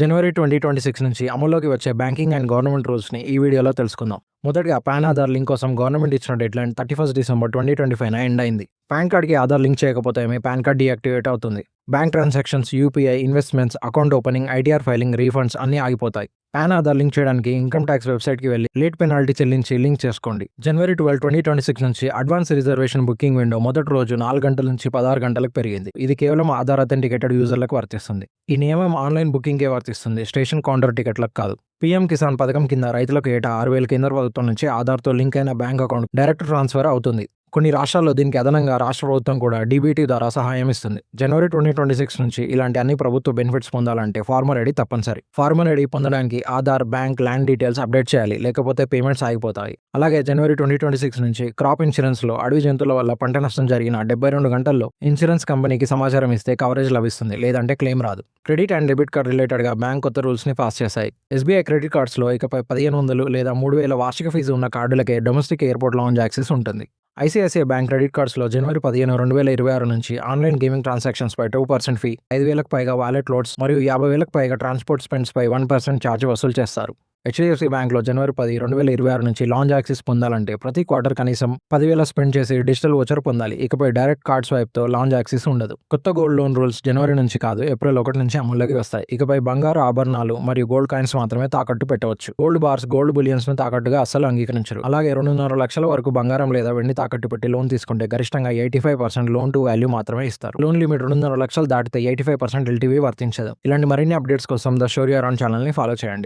జనవరి twenty twenty six నుంచి అమల్లోకి వచ్చే బ్యాంకింగ్ అండ్ గవర్నమెంట్ రూల్స్ని ఈ వీడియోలో తెలుసుకుందాం. మొదటగా పాన్ ఆధార్ లింక్ కోసం గవర్నమెంట్ ఇచ్చిన deadline thirty first December twenty twenty five end అయింది. పాన్ కార్డ్కి ఆధార్ లింక్ చేయకపోతే మీ పాన్ కార్డ్ డీయాక్టివేట్ అవుతుంది. Bank transactions UPI investments account opening ITR filing refunds అన్నీ ఆగిపోతాయి. పాన్ ఆధార్ లింక్ చేయడానికి ఇన్కమ్ ట్యాక్స్ వెబ్సైట్కి వెళ్ళి లేట్ పెనాల్టీ చెల్లించి లింక్ చేసుకోండి. జనవరి ట్వెల్వ్ ట్వంటీ ట్వంటీ సిక్స్ నుంచి అడ్వాన్స్ రిజర్వేషన్ బుకింగ్ విండో మొదటి రోజు నాలుగు గంటల నుంచి పదహారు గంటలకు పెరిగింది. ఇది కేవలం ఆధార్ అథెంటికేటెడ్ యూజర్లకు వర్తిస్తుంది. ఈ నియమం ఆన్లైన్ బుకింగ్కే వర్తిస్తుంది. స్టేషన్ కౌంటర్ టికెట్లకు కాదు. పీఎం కిసాన్ పథకం కింద రైతులకు ఏటా ఆరు వేల కేంద్ర ప్రభుత్వం నుంచి ఆధార్తో లింక్ అయిన బ్యాంక్ అకౌంట్ డైరెక్ట్ ట్రాన్స్ఫర్ అవుతుంది. కొన్ని రాష్ట్రాల్లో దీనికి అదనంగా రాష్ట్ర ప్రభుత్వం కూడా డీబీటీ ద్వారా సహాయం ఇస్తుంది. జనవరి ట్వంటీ ట్వంటీ సిక్స్ నుంచి ఇలాంటి అన్ని ప్రభుత్వ బెనిఫిట్స్ పొందాలంటే ఫార్మర్ ఐడి తప్పనిసరి. ఫార్మర్ ఐడి పొందడానికి Aadhaar bank land details update చేయాలి లేకపోతే పేమెంట్స్ ఆగిపోతాయి. అలాగే జనవరి ట్వంటీ ట్వంటీ సిక్స్ నుంచి క్రాప్ ఇన్సూరెన్స్లో అడవి జంతువుల వల్ల పంట నష్టం జరిగిన డెబ్బై రెండు గంటల్లో ఇన్సూరెన్స్ కంపెనీకి సమాచారం ఇస్తే కవరేజ్ లభిస్తుంది లేదంటే క్లెయిమ్ రాదు. క్రెడిట్ అండ్ డెబిట్ కార్డ్ రిలేటెడ్గా బ్యాంక్ కొత్త రూల్స్ని పాస్ చేశాయి. ఎస్బీఐ క్రెడిట్ కార్డ్స్లో ఇకపై పదిహేను వందలు లేదా మూడు వేల వార్షిక ఫీజు ఉన్న కార్డులకే డొమెస్టిక్ ఎయిర్పోర్ట్ లాంజ్ యాక్సెస్ ఉంటుంది. ఐసీఐసీఐ బ్యాంక్ క్రెడిట్ కార్డ్స్లో జనవరి పదిహేను రెండు వేల ఇరవై ఆరు నుంచి ఆన్లైన్ గేమింగ్ ట్రాన్సాక్షన్స్ పై టూ పర్సెంట్ ఫీ ఐదు వేలకు పైగా వాలెట్ లోడ్స్ మరియు యాభై వేలకు పైగా ట్రాన్స్పోర్ట్ స్పెండ్స్ పై వన్ పర్సెంట్ ఛార్జ్ వసూలు చేస్తారు. హెచ్డిఎఫ్సి బ్యాంక్లో జనవరి పది రెండు వేల ఇరవై ఆరు నుంచి లాంజ్ యాక్సెస్ పొందాలంటే ప్రతి క్వార్టర్ కనీసం పదివేల స్పెండ్ చేసి డిజిటల్ ఓచర్ పొందాలి. ఇకపై డైరెక్ట్ కార్డ్ స్వైప్తో లాంజ్ యాక్సెస్ ఉండదు. కొత్త గోల్డ్ లోన్ రూల్స్ జనవరి నుంచి కాదు ఏప్రిల్ ఒకటి నుంచి అమల్లోకి వస్తాయి. ఇకపై బంగారు ఆభరణాలు మరియు గోల్డ్ కాయిన్స్ మాత్రమే తాకట్టు పెట్టవచ్చు. గోల్డ్ బార్స్ గోల్డ్ బులియన్స్ను తాకట్టుగా అస్సలు అంగీకరించరు. అలాగే రెండున్నర లక్షల వరకు బంగారం లేదా వెండి తాకట్టు పెట్టి లోన్ తీసుకుంటే గరిష్టంగా eighty five percent loan to value మాత్రమే ఇస్తారు. లోన్ లిమిట్ రెండున్నర లక్షలు దాటితే ఎయిటీ ఫైవ్ పర్సెంట్ ఎల్టీవీ వర్తించదు. ఇలాంటి మరిన్ని అప్డేట్స్ కోసం ద షోరియర్ ఛానల్ని ఫాలో చేయండి.